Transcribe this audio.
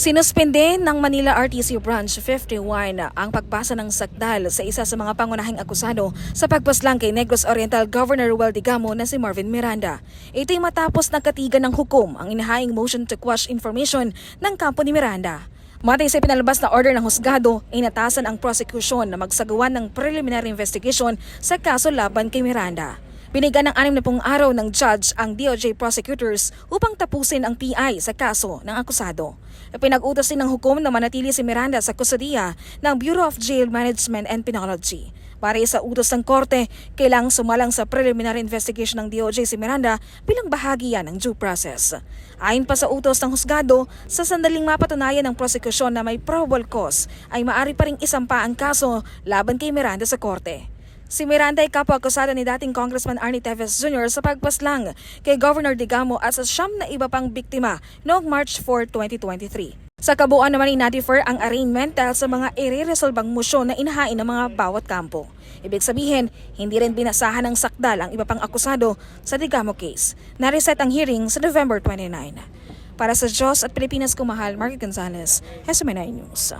Sinuspende ng Manila RTC Branch 51 ang pagpasa ng sakdal sa isa sa mga pangunahing akusado sa pagpaslang kay Negros Oriental Governor Ruel Digamo na si Marvin Miranda. Ito'y matapos nagkatigan ng hukom ang inahaing motion to quash information ng kampo ni Miranda. Matay sa pinalabas na order ng husgado, inatasan ang prosecution na magsagawa ng preliminary investigation sa kaso laban kay Miranda. Binigyan ng anim na pong araw ng judge ang DOJ prosecutors upang tapusin ang PI sa kaso ng akusado. Pinag-utos din ng hukom na manatili si Miranda sa kusodiya ng Bureau of Jail Management and Penology. Para sa utos ng korte, kailangang sumalang sa preliminary investigation ng DOJ si Miranda bilang bahagi yan ng due process. Ayon pa sa utos ng husgado, sa sandaling mapatunayan ng prosekusyon na may probable cause, ay maari pa ring isampa ang kaso laban kay Miranda sa korte. Si Miranda ay kapwa-akusado ni dating Congressman Arnie Teves Jr. sa pagpaslang kay Governor Digamo at sa siyam na iba pang biktima noong March 4, 2023. Sa kabuuan naman inatifer ang arraignment dahil sa mga ireresolbang musyon na inahain ng mga bawat kampo. Ibig sabihin, hindi rin binasahan ng sakdal ang iba pang akusado sa Digamo case. Nareset ang hearing sa November 29. Para sa Diyos at Pilipinas kumahal, Margaret Gonzalez, SMNI News.